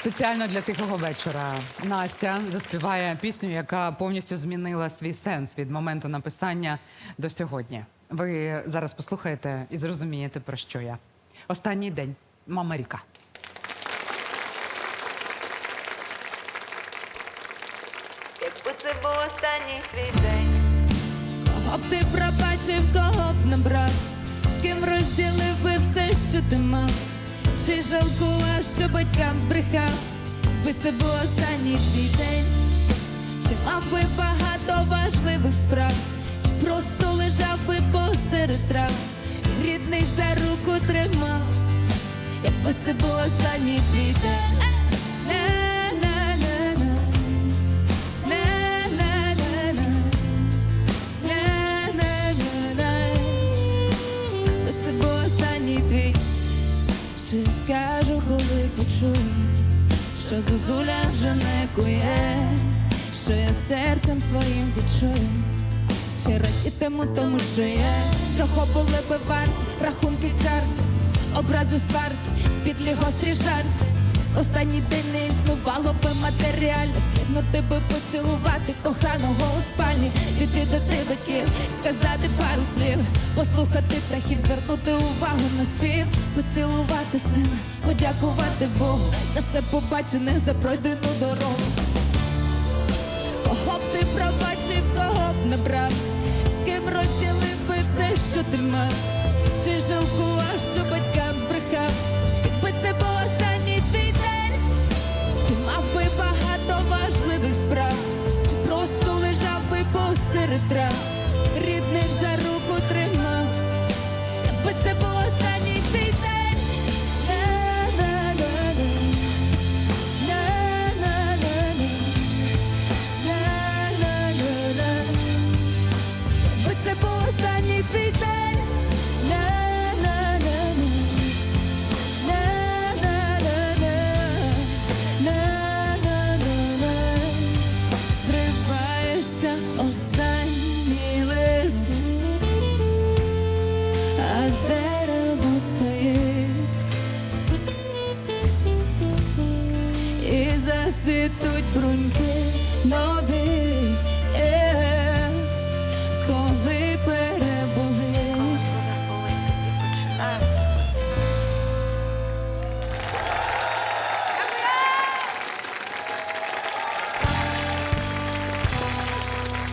Спеціально для тихого вечора Настя заспіває пісню, яка повністю змінила свій сенс від моменту написання до сьогодні. Ви зараз послухаєте і зрозумієте, про що я. Останній день. Мама ріка. Якби це був останній твій день, Кого б ти пробачив, кого б набрав, з ким розділив би все, що ти мав, чи жалкував, що батькам збрехав, би це був останній твій день, чи мав би багато важливих справ, чи просто лежав би посеред трав, рідний за руку тримав, якби це був останній твій день. Що вже не кує, що я серцем своїм відчую. Чи радітиму тому, що є. Трохи були би варт, рахунки карт, образи сварт, підлі гострі жарт. Останній день не існувало би матеріально Встигнути би поцілувати коханого у спальні. До батьків, сказати пару слів. Послухати птахів, звернути увагу на спів Поцілувати сина, подякувати Богу. За все побачене, за пройдену дорогу. Кого б ти пробачив, кого б не брав, з ким розділив би все, що ти мав, а дерево стоїть. І бруньки нові